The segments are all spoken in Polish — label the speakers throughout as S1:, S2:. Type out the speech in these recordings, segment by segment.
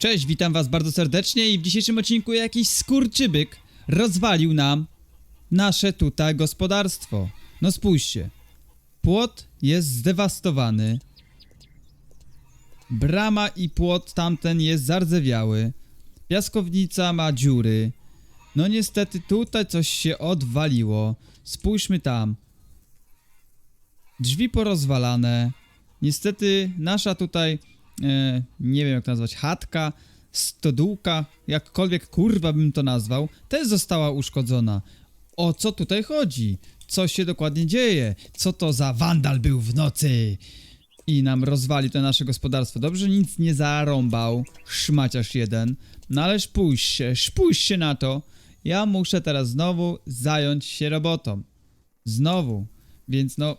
S1: Cześć, witam was bardzo serdecznie i w dzisiejszym odcinku jakiś skurczybyk rozwalił nam nasze tutaj gospodarstwo. No spójrzcie. Płot jest zdewastowany. Brama i płot tamten jest zardzewiały. Piaskownica ma dziury. No niestety tutaj coś się odwaliło. Spójrzmy tam. Drzwi porozwalane. Niestety nasza tutaj, nie wiem jak to nazwać, chatka, stodółka, jakkolwiek kurwa bym to nazwał, też została uszkodzona. O co tutaj chodzi? Co się dokładnie dzieje? Co to za wandal był w nocy? I nam rozwali to nasze gospodarstwo. Dobrze, że nic nie zarąbał, szmaciarz jeden. No ale spójrzcie, spójrzcie na to. Ja muszę teraz znowu zająć się robotą. Znowu. Więc no,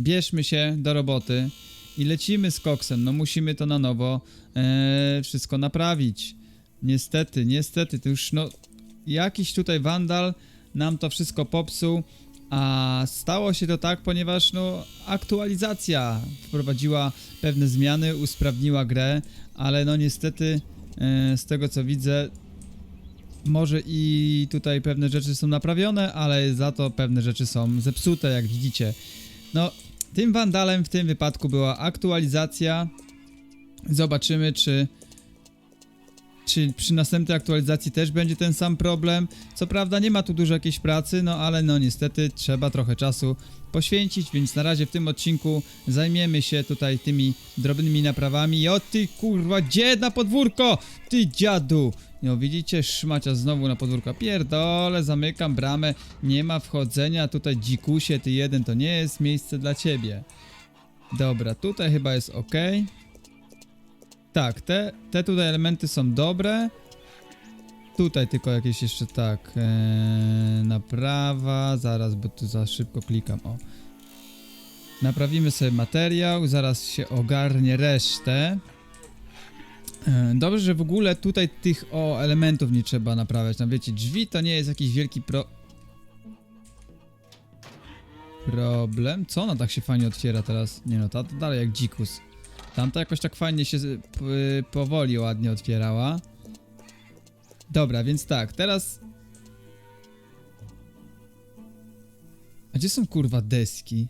S1: bierzmy się do roboty i lecimy z koksem. No musimy to na nowo e, wszystko naprawić. Niestety, niestety, to już no jakiś tutaj wandal nam to wszystko popsuł, a stało się to tak, ponieważ no aktualizacja wprowadziła pewne zmiany, usprawniła grę, ale no niestety e, z tego co widzę może i tutaj pewne rzeczy są naprawione, ale za to pewne rzeczy są zepsute, jak widzicie. No, tym wandalem w tym wypadku była aktualizacja. Zobaczymy, czy, czy przy następnej aktualizacji też będzie ten sam problem. Co prawda nie ma tu dużo jakiejś pracy, no ale no niestety trzeba trochę czasu poświęcić, więc na razie w tym odcinku zajmiemy się tutaj tymi drobnymi naprawami. O ty kurwa, gdzie na podwórko? Ty dziadu! No widzicie, szmacia znowu na podwórko. Pierdole, zamykam bramę, nie ma wchodzenia, tutaj dzikusie, ty jeden, to nie jest miejsce dla ciebie. Dobra, tutaj chyba jest ok. Tak, te, te tutaj elementy są dobre. Tutaj tylko jakieś jeszcze tak. Ee, naprawa. Zaraz, bo tu za szybko klikam. O. Naprawimy sobie materiał. Zaraz się ogarnie resztę. E, Dobrze, że w ogóle tutaj tych o elementów nie trzeba naprawiać. Tam wiecie, drzwi to nie jest jakiś wielki pro. Problem? Co ona tak się fajnie otwiera teraz? Nie no, ta dalej jak dzikus. Tamta jakoś tak fajnie się powoli ładnie otwierała. Dobra, więc tak, teraz. A gdzie są kurwa deski?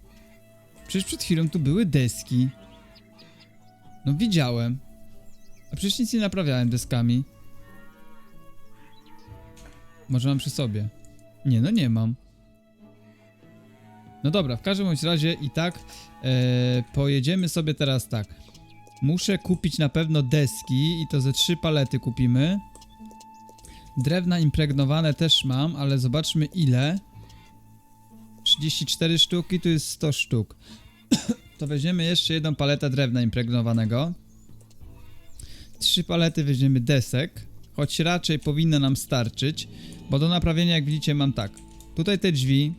S1: Przecież przed chwilą tu były deski. No widziałem. A przecież nic nie naprawiałem deskami. Może mam przy sobie. Nie, no nie mam. No dobra, w każdym bądź razie i tak e, pojedziemy sobie teraz tak. Muszę kupić na pewno deski i to ze trzy palety kupimy. Drewna impregnowane też mam, ale zobaczmy ile. 34 sztuki, tu jest 100 sztuk. to weźmiemy jeszcze jedną paletę drewna impregnowanego. Trzy palety weźmiemy desek, choć raczej powinno nam starczyć, bo do naprawienia, jak widzicie, mam tak. Tutaj te drzwi,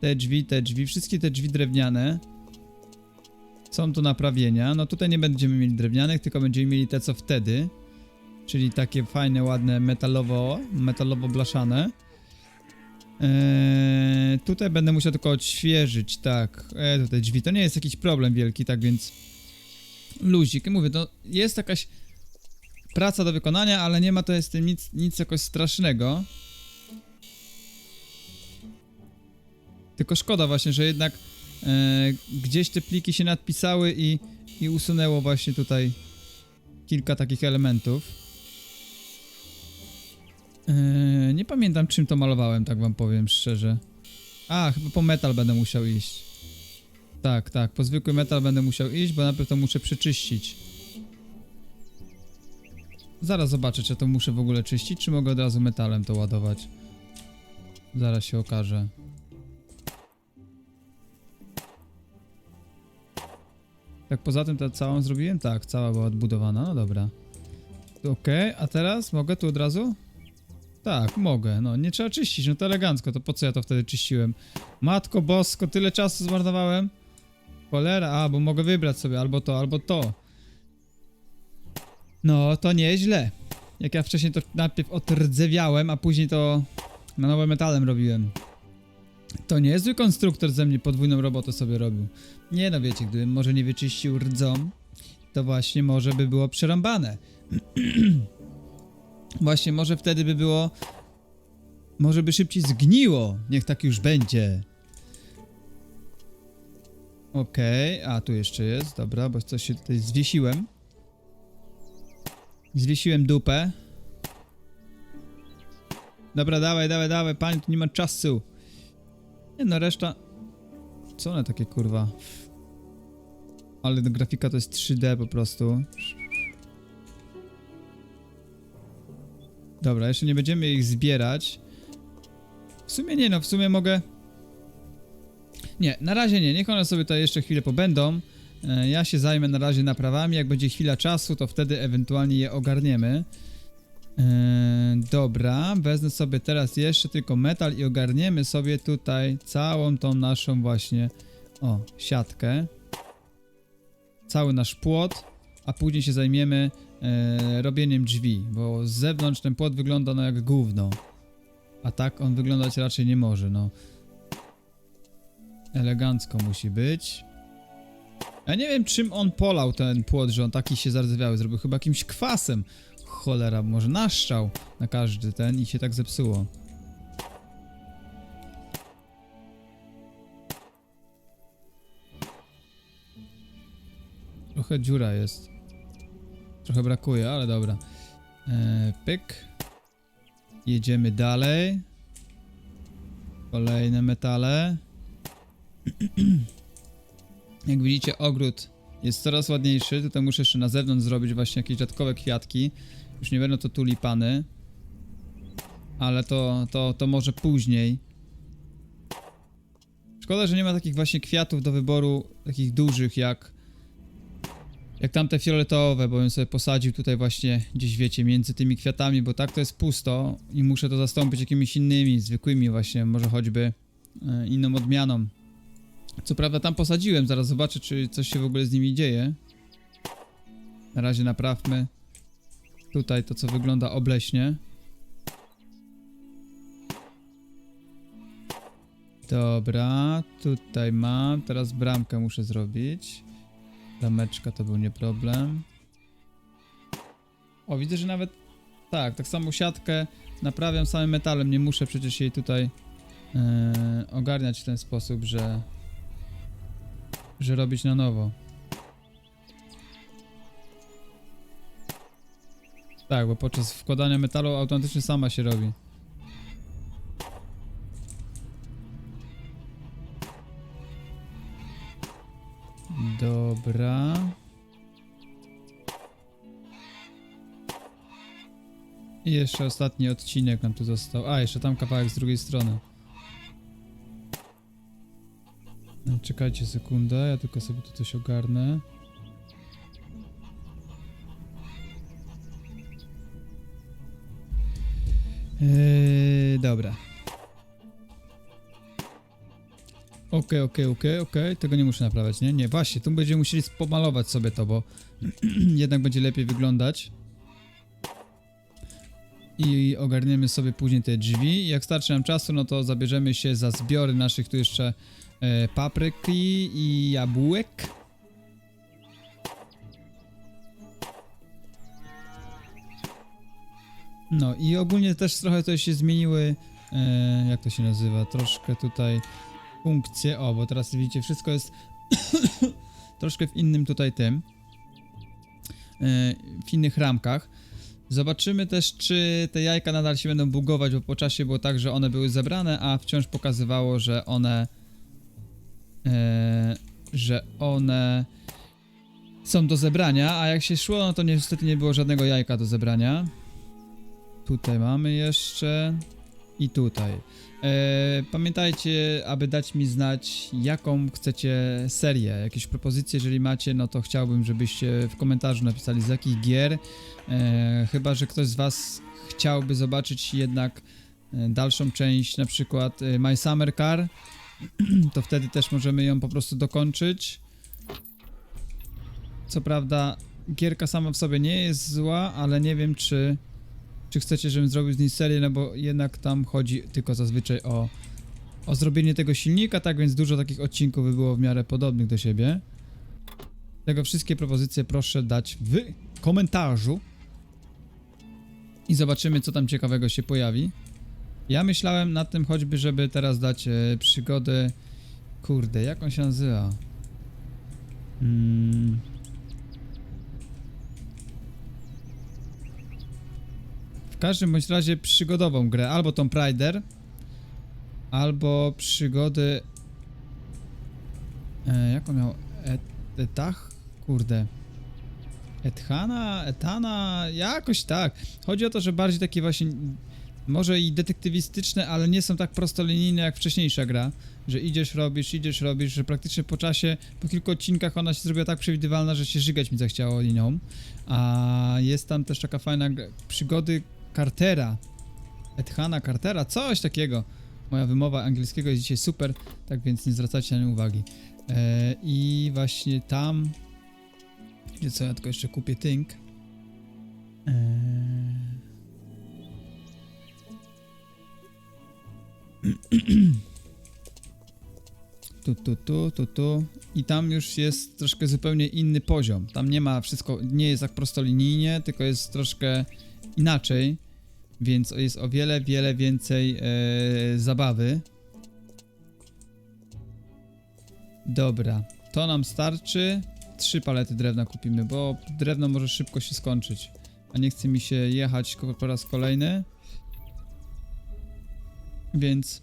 S1: te drzwi, te drzwi, wszystkie te drzwi drewniane są do naprawienia. No tutaj nie będziemy mieli drewnianych, tylko będziemy mieli te co wtedy, czyli takie fajne, ładne metalowo, metalowo blaszane. Eee, tutaj będę musiał tylko odświeżyć, tak. E, tutaj drzwi, to nie jest jakiś problem wielki, tak więc luzik. Mówię, to jest jakaś praca do wykonania, ale nie ma to jest tym nic, nic jakoś strasznego. Tylko szkoda właśnie, że jednak e, gdzieś te pliki się nadpisały i, i usunęło właśnie tutaj kilka takich elementów. E, nie pamiętam czym to malowałem, tak wam powiem szczerze. A, chyba po metal będę musiał iść. Tak, tak, po zwykły metal będę musiał iść, bo najpierw to muszę przeczyścić. Zaraz zobaczę, czy to muszę w ogóle czyścić, czy mogę od razu metalem to ładować. Zaraz się okaże. Tak poza tym to całą zrobiłem? Tak, cała była odbudowana, no dobra. Okej, a teraz mogę tu od razu? Tak, mogę, no nie trzeba czyścić, no to elegancko, to po co ja to wtedy czyściłem? Matko bosko, tyle czasu zmarnowałem? Cholera, a, bo mogę wybrać sobie albo to, albo to. No, to nieźle. Jak ja wcześniej to najpierw odrdzewiałem, a później to na nowe metalem robiłem. To niezły konstruktor ze mnie podwójną robotę sobie robił. Nie no wiecie, gdybym może nie wyczyścił rdzą, to właśnie może by było przerąbane. Właśnie, może wtedy by było... Może by szybciej zgniło. Niech tak już będzie. Okej, a tu jeszcze jest, dobra, bo coś się tutaj zwiesiłem. Zwiesiłem dupę. Dobra, dawaj, dawaj, dawaj, panie, tu nie ma czasu. Nie no, reszta... Co one takie, kurwa? Ale grafika to jest 3D po prostu. Dobra, jeszcze nie będziemy ich zbierać. W sumie nie, no, w sumie mogę... Nie, na razie nie, niech one sobie tutaj jeszcze chwilę pobędą. E, Ja się zajmę na razie naprawami, jak będzie chwila czasu, to wtedy ewentualnie je ogarniemy. E, dobra, wezmę sobie teraz jeszcze tylko metal i ogarniemy sobie tutaj całą tą naszą właśnie, o, siatkę. Cały nasz płot, a później się zajmiemy e, robieniem drzwi, bo z zewnątrz ten płot wygląda no jak gówno. A tak on wyglądać raczej nie może, no. Elegancko musi być. Ja nie wiem czym on polał ten płot, że on taki się zardzewiały. Zrobił chyba jakimś kwasem. Cholera, może naszczał na każdy ten i się tak zepsuło. Trochę dziura jest. Trochę brakuje, ale dobra. Eee, pyk. Jedziemy dalej. Kolejne metale. Jak widzicie, ogród jest coraz ładniejszy. Tutaj muszę jeszcze na zewnątrz zrobić właśnie jakieś dodatkowe kwiatki. Już nie będą to tulipany. Ale to, to, to może później. Szkoda, że nie ma takich właśnie kwiatów do wyboru, takich dużych jak jak tamte fioletowe, bo bym sobie posadził tutaj właśnie gdzieś wiecie, między tymi kwiatami, bo tak to jest pusto i muszę to zastąpić jakimiś innymi, zwykłymi właśnie, może choćby e, inną odmianą. Co prawda tam posadziłem, zaraz zobaczę czy coś się w ogóle z nimi dzieje. Na razie naprawmy tutaj to co wygląda obleśnie. Dobra, tutaj mam, teraz bramkę muszę zrobić. Rameczka to był nie problem. O, widzę, że nawet tak, tak samo siatkę naprawiam samym metalem. Nie muszę przecież jej tutaj e, ogarniać w ten sposób, że że robić na nowo. Tak, bo podczas wkładania metalu automatycznie sama się robi. Dobra. I jeszcze ostatni odcinek nam tu został. A, jeszcze tam kawałek z drugiej strony. No, Czekajcie sekundę, ja tylko sobie tu coś ogarnę. Eee, dobra. Okej, okej, okej, okej. Tego nie muszę naprawiać, nie? Nie, właśnie, tu będziemy musieli pomalować sobie to, bo jednak będzie lepiej wyglądać. I ogarniemy sobie później te drzwi. Jak starczy nam czasu, no to zabierzemy się za zbiory naszych tu jeszcze e, papryki i jabłek. No i ogólnie też trochę tutaj się zmieniły, e, jak to się nazywa, troszkę tutaj funkcje, o, bo teraz widzicie, wszystko jest troszkę w innym tutaj tym, e, w innych ramkach. Zobaczymy też, czy te jajka nadal się będą bugować, bo po czasie było tak, że one były zebrane, a wciąż pokazywało, że one e, że one są do zebrania, a jak się szło, no to niestety nie było żadnego jajka do zebrania. Tutaj mamy jeszcze i tutaj. E, pamiętajcie, aby dać mi znać, jaką chcecie serię, jakieś propozycje, jeżeli macie, no to chciałbym, żebyście w komentarzu napisali z jakich gier. E, chyba, że ktoś z was chciałby zobaczyć jednak e, dalszą część, na przykład e, My Summer Car, to wtedy też możemy ją po prostu dokończyć. Co prawda, gierka sama w sobie nie jest zła, ale nie wiem, czy, czy chcecie, żebym zrobił z niej serię, no bo jednak tam chodzi tylko zazwyczaj o, o zrobienie tego silnika, tak więc dużo takich odcinków by było w miarę podobnych do siebie. Tego wszystkie propozycje proszę dać w komentarzu. I zobaczymy, co tam ciekawego się pojawi. Ja myślałem nad tym choćby, żeby teraz dać e, przygodę... Kurde, jak on się nazywa? Mm. W każdym bądź razie przygodową grę. Albo Tomb Raider, albo przygody... E, jak on miał? Et, etach? Kurde. Ethana? Etana? Jakoś tak. Chodzi o to, że bardziej takie właśnie... Może i detektywistyczne, ale nie są tak prostolinijne jak wcześniejsza gra, że idziesz, robisz, idziesz, robisz, że praktycznie po czasie, po kilku odcinkach ona się zrobiła tak przewidywalna, że się żygać mi zachciało nią. A jest tam też taka fajna przygody Cartera. Ethana Cartera, coś takiego. Moja wymowa angielskiego jest dzisiaj super, tak więc nie zwracajcie na nie uwagi. E, I właśnie tam. Wiecie co, ja tylko jeszcze kupię tynk. E, Tu, tu, tu, tu, tu. I tam już jest troszkę zupełnie inny poziom. Tam nie ma wszystko, nie jest tak prostolinijnie, tylko jest troszkę inaczej. Więc jest o wiele, wiele więcej e, zabawy. Dobra, to nam starczy. Trzy palety drewna kupimy, bo drewno może szybko się skończyć. A nie chce mi się jechać po raz kolejny. Więc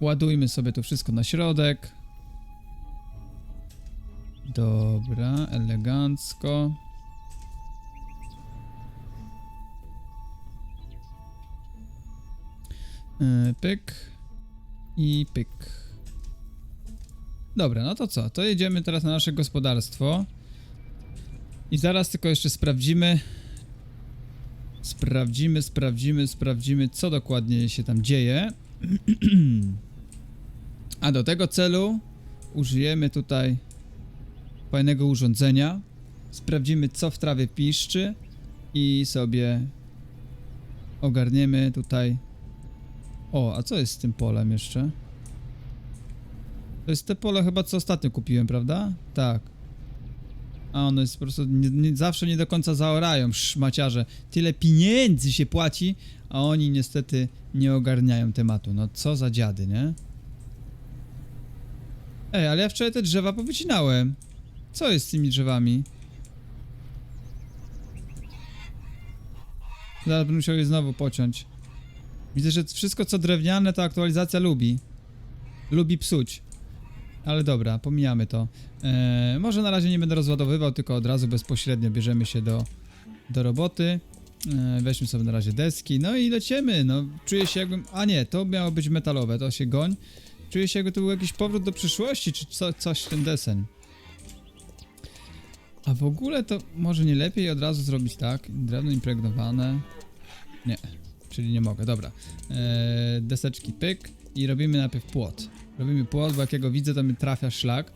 S1: ładujmy sobie to wszystko na środek. Dobra, elegancko. Yy, Pyk i pyk. Dobra, no to co? To jedziemy teraz na nasze gospodarstwo. I zaraz tylko jeszcze sprawdzimy. Sprawdzimy, sprawdzimy, sprawdzimy, co dokładnie się tam dzieje. A do tego celu użyjemy tutaj fajnego urządzenia. Sprawdzimy, co w trawie piszczy i sobie ogarniemy tutaj. O, a co jest z tym polem jeszcze? To jest te pole chyba co ostatnio kupiłem, prawda? Tak. A ono jest po prostu, nie, nie, zawsze nie do końca zaorają, szmaciarze. Tyle pieniędzy się płaci, a oni niestety nie ogarniają tematu. No co za dziady, nie? Ej, ale ja wczoraj te drzewa powycinałem. Co jest z tymi drzewami? Zaraz będę musiał je znowu pociąć. Widzę, że wszystko co drewniane to aktualizacja lubi. Lubi psuć. Ale dobra, pomijamy to. Eee, może na razie nie będę rozładowywał, tylko od razu bezpośrednio bierzemy się do, do roboty. Eee, weźmy sobie na razie deski, no i lecimy. No, czuję się jakbym. A nie, to miało być metalowe, to się goń. Czuję się jakby to był jakiś powrót do przyszłości, czy co, coś ten deseń. A w ogóle to może nie lepiej od razu zrobić tak. Drewno impregnowane. Nie, czyli nie mogę, dobra. Eee, deseczki pyk i robimy najpierw płot. Robimy płot, bo jak ja go widzę, to mi trafia szlak.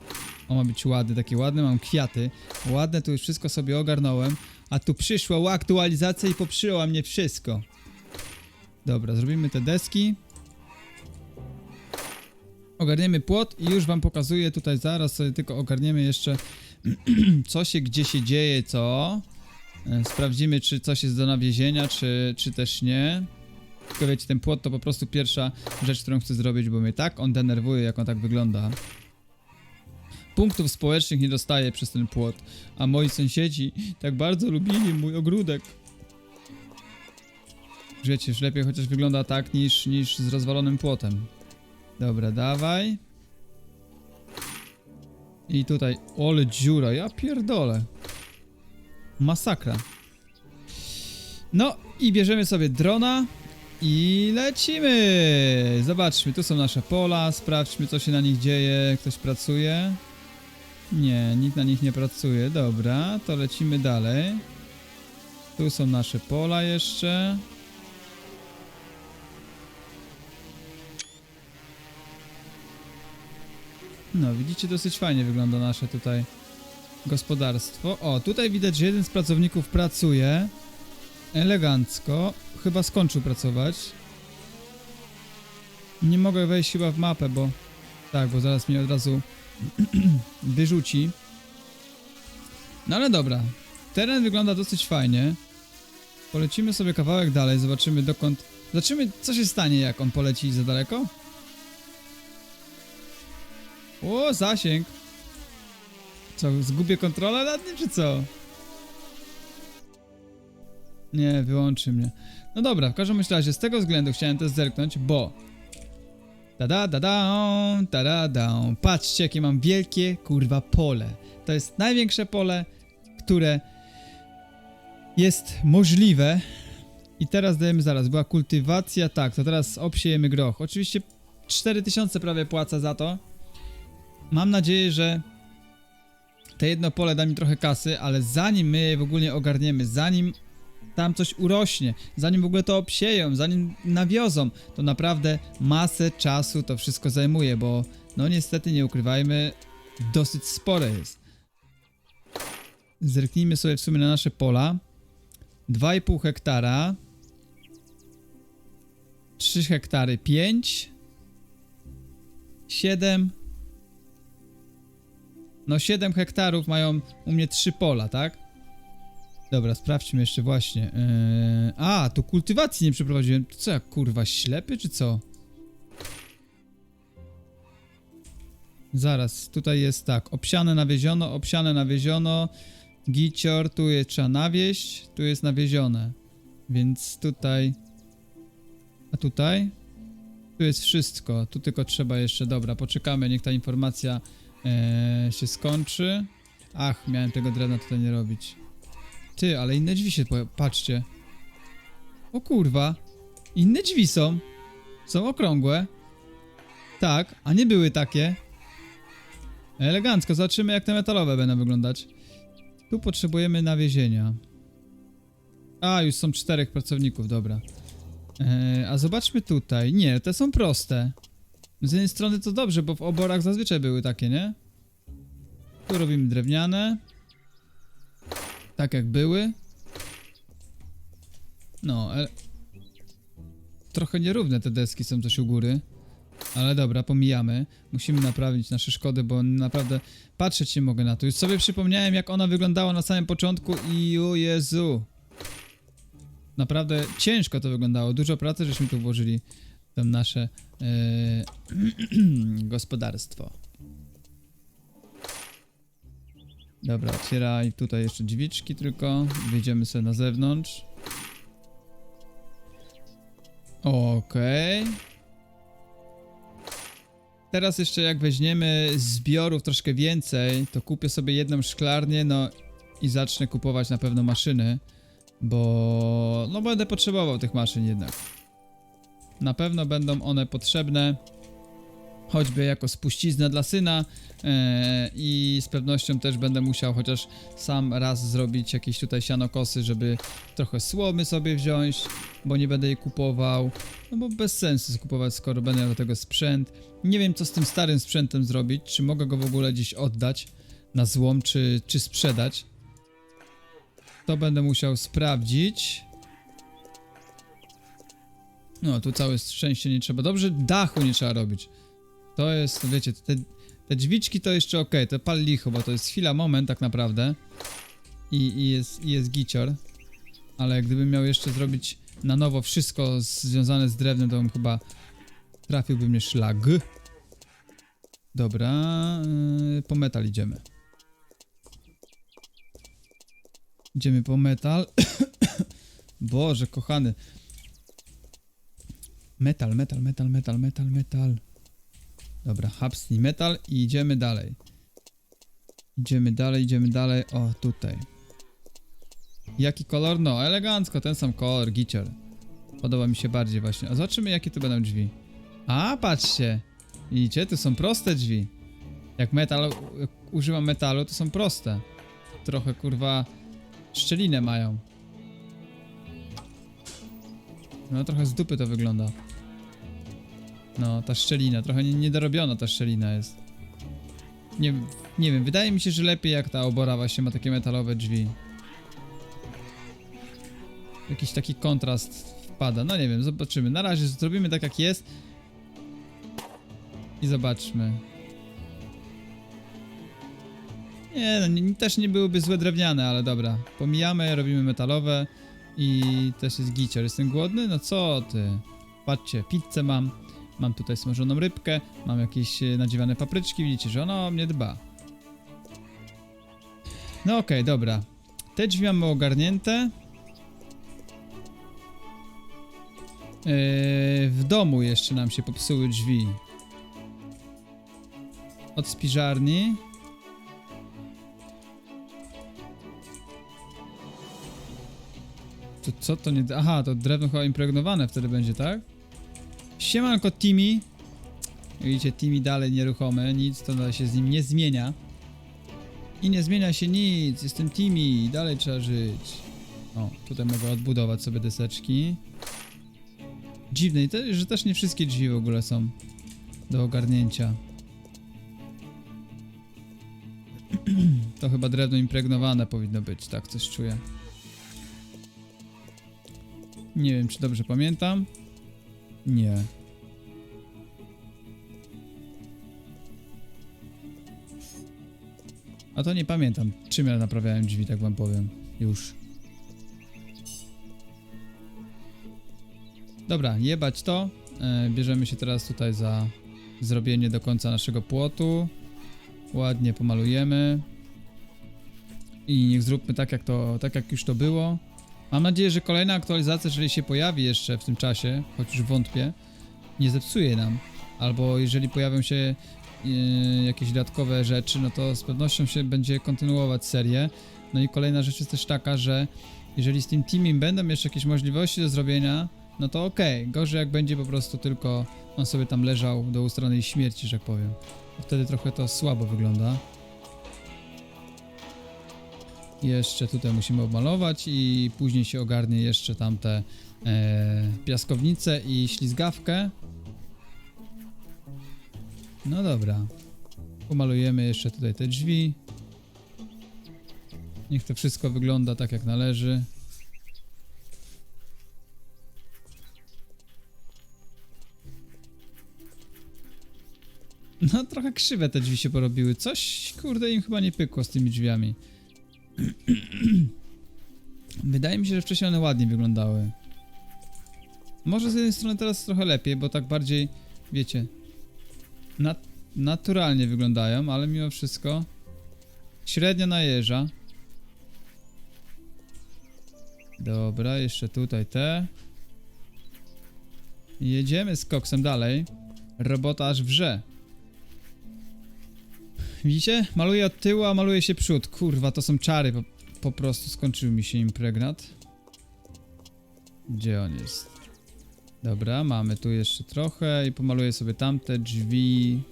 S1: On ma być ładny, taki ładny, mam kwiaty. Ładne, tu już wszystko sobie ogarnąłem. A tu przyszła aktualizacja i poprzyła mnie wszystko. Dobra, zrobimy te deski. Ogarniemy płot i już wam pokazuję tutaj zaraz sobie tylko ogarniemy jeszcze co się gdzie się dzieje, co. E, Sprawdzimy czy coś jest do nawiezienia, czy, czy też nie. Tylko wiecie, ten płot to po prostu pierwsza rzecz, którą chcę zrobić, bo mnie tak on denerwuje, jak on tak wygląda. Punktów społecznych nie dostaję przez ten płot, a moi sąsiedzi tak bardzo lubili mój ogródek. Wiecie, już lepiej chociaż wygląda tak niż, niż z rozwalonym płotem. Dobra, dawaj. I tutaj, ole dziura, ja pierdolę. Masakra. No i bierzemy sobie drona i lecimy. Zobaczmy, tu są nasze pola, sprawdźmy co się na nich dzieje, ktoś pracuje. Nie, nikt na nich nie pracuje, dobra, to lecimy dalej. Tu są nasze pola jeszcze. No, widzicie, dosyć fajnie wygląda nasze tutaj gospodarstwo. O, tutaj widać, że jeden z pracowników pracuje elegancko. Chyba skończył pracować. Nie mogę wejść chyba w mapę, bo... Tak, bo zaraz mnie od razu wyrzuci. No ale dobra. Teren wygląda dosyć fajnie. Polecimy sobie kawałek dalej, zobaczymy dokąd... Zobaczymy, co się stanie, jak on poleci za daleko. O, zasięg. Co, zgubię kontrolę nad nim, czy co? Nie, wyłączy mnie. No dobra, w każdym razie z tego względu chciałem też zerknąć, bo... Tada, da, da, tada, da. Patrzcie, jakie mam wielkie, kurwa, pole. To jest największe pole, które jest możliwe. I teraz dajemy zaraz, była kultywacja, tak, to teraz obsiejemy groch. Oczywiście 4000 prawie płaca za to. Mam nadzieję, że te jedno pole da mi trochę kasy, ale zanim my je w ogóle ogarniemy, zanim tam coś urośnie, zanim w ogóle to obsieją, zanim nawiozą, to naprawdę masę czasu to wszystko zajmuje, bo no niestety nie ukrywajmy, dosyć spore jest. Zerknijmy sobie w sumie na nasze pola. 2,5 hektara. 3 hektary 5. 7. No 7 hektarów mają u mnie 3 pola, tak? Dobra, sprawdźmy jeszcze właśnie. Yy... A, tu kultywacji nie przeprowadziłem. To Co ja kurwa, ślepy czy co? Zaraz, tutaj jest tak. Obsiane nawieziono, obsiane nawieziono. Gicior, tu jest trzeba nawieść, tu jest nawiezione. Więc tutaj. A tutaj? Tu jest wszystko. Tu tylko trzeba jeszcze. Dobra, poczekamy, niech ta informacja e, się skończy. Ach, miałem tego drewna tutaj nie robić. Ty, ale inne drzwi się. Patrzcie. O kurwa. Inne drzwi są. Są okrągłe. Tak, a nie były takie. Elegancko, zobaczymy jak te metalowe będą wyglądać. Tu potrzebujemy nawiezienia. A, już są czterech pracowników, dobra. Eee, a zobaczmy tutaj. Nie, te są proste. Z jednej strony to dobrze, bo w oborach zazwyczaj były takie, nie? Tu robimy drewniane. Tak jak były. No, ale... Trochę nierówne te deski są coś u góry. Ale dobra, pomijamy. Musimy naprawić nasze szkody, bo naprawdę patrzeć nie mogę na to. Już sobie przypomniałem, jak ona wyglądała na samym początku i o Jezu. Naprawdę ciężko to wyglądało. Dużo pracy żeśmy tu włożyli to nasze e, gospodarstwo. Dobra, otwieraj tutaj jeszcze drzwiczki tylko. Wyjdziemy sobie na zewnątrz. Okej. Teraz jeszcze jak weźmiemy zbiorów troszkę więcej, to kupię sobie jedną szklarnię, no i zacznę kupować na pewno maszyny, bo no będę potrzebował tych maszyn jednak. Na pewno będą one potrzebne, choćby jako spuścizna dla syna e, i z pewnością też będę musiał chociaż sam raz zrobić jakieś tutaj sianokosy, żeby trochę słomy sobie wziąć, bo nie będę jej kupował, no bo bez sensu kupować, skoro będę miał do tego sprzęt. Nie wiem, co z tym starym sprzętem zrobić. Czy mogę go w ogóle gdzieś oddać na złom, czy, czy sprzedać? To będę musiał sprawdzić. No, tu całe szczęście nie trzeba. Dobrze, dachu nie trzeba robić. To jest, wiecie, te, te drzwiczki to jeszcze ok, to pal licho, bo to jest chwila, moment tak naprawdę. I, i, jest, i jest gicior. Ale gdybym miał jeszcze zrobić na nowo wszystko związane z drewnem, to bym chyba trafiłby mnie szlag. Dobra, yy, po metal idziemy. Idziemy po metal. Boże, kochany. Metal, metal, metal, metal, metal, metal. Dobra, hapsnij metal i idziemy dalej. Idziemy dalej, idziemy dalej. O, tutaj. Jaki kolor? No, elegancko, ten sam kolor, gicior. Podoba mi się bardziej właśnie. A zobaczymy, jakie tu będą drzwi. A, patrzcie. Widzicie, tu są proste drzwi. Jak metal, jak używam metalu, to są proste. Trochę, kurwa, szczelinę mają. No, trochę z dupy to wygląda. No, ta szczelina, trochę nie- niedorobiona ta szczelina jest. Nie, nie wiem, wydaje mi się, że lepiej jak ta obora właśnie ma takie metalowe drzwi. Jakiś taki kontrast wpada. No nie wiem, zobaczymy. Na razie zrobimy tak jak jest. I zobaczmy. Nie, no, nie, też nie byłyby złe drewniane, ale dobra. Pomijamy, robimy metalowe I też jest gicior. Jestem głodny? No co ty? Patrzcie, pizzę mam. Mam tutaj smażoną rybkę. Mam jakieś e, nadziewane papryczki. Widzicie, że ona o mnie dba. No okej, dobra. Te drzwi mamy ogarnięte. Yy, w domu jeszcze nam się popsuły drzwi. Od spiżarni. To co to nie... Aha, to drewno chyba impregnowane wtedy będzie, tak? Siemanko Timmy. Widzicie, Timmy dalej nieruchomy, nic to się z nim nie zmienia. I nie zmienia się nic, jestem Timmy, dalej trzeba żyć. O, tutaj mogę odbudować sobie deseczki. Dziwne, że też nie wszystkie drzwi w ogóle są do ogarnięcia. To chyba drewno impregnowane powinno być, tak coś czuję. Nie wiem, czy dobrze pamiętam. Nie. A to nie pamiętam, czym ja naprawiałem drzwi, tak wam powiem. Już. Dobra, jebać to. E, bierzemy się teraz tutaj za zrobienie do końca naszego płotu. Ładnie pomalujemy. I niech zróbmy tak jak to, tak jak już to było. Mam nadzieję, że kolejna aktualizacja, jeżeli się pojawi jeszcze w tym czasie, choć już wątpię, nie zepsuje nam. Albo jeżeli pojawią się e, jakieś dodatkowe rzeczy, no to z pewnością się będzie kontynuować serię. No i kolejna rzecz jest też taka, że jeżeli z tym teamem będą jeszcze jakieś możliwości do zrobienia, no to okej. Gorzej jak będzie po prostu tylko on sobie tam leżał do ustronej śmierci, że tak powiem. Wtedy trochę to słabo wygląda. Jeszcze tutaj musimy obmalować i później się ogarnie jeszcze tamte e, piaskownice i ślizgawkę. No dobra. Pomalujemy jeszcze tutaj te drzwi. Niech to wszystko wygląda tak jak należy. No trochę krzywe te drzwi się porobiły. Coś kurde im chyba nie pykło z tymi drzwiami. Wydaje mi się, że wcześniej one ładnie wyglądały. Może z jednej strony teraz trochę lepiej, bo tak bardziej, wiecie, nat naturalnie wyglądają, ale mimo wszystko średnio najeża. Dobra, jeszcze tutaj te. Jedziemy z koksem dalej. Robota aż wrze. Widzicie? Maluję od tyłu, a maluje się przód. Kurwa, to są czary. Po, po prostu skończył mi się impregnat. Gdzie on jest? Dobra, mamy tu jeszcze trochę i pomaluję sobie tamte drzwi.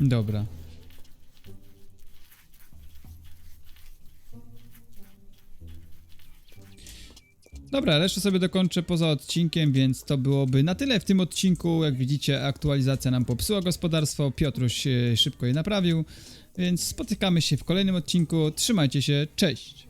S1: Dobra. Dobra, resztę sobie dokończę poza odcinkiem, więc to byłoby na tyle w tym odcinku. Jak widzicie, aktualizacja nam popsuła gospodarstwo, Piotruś e, szybko je naprawił, więc spotykamy się w kolejnym odcinku. Trzymajcie się, cześć!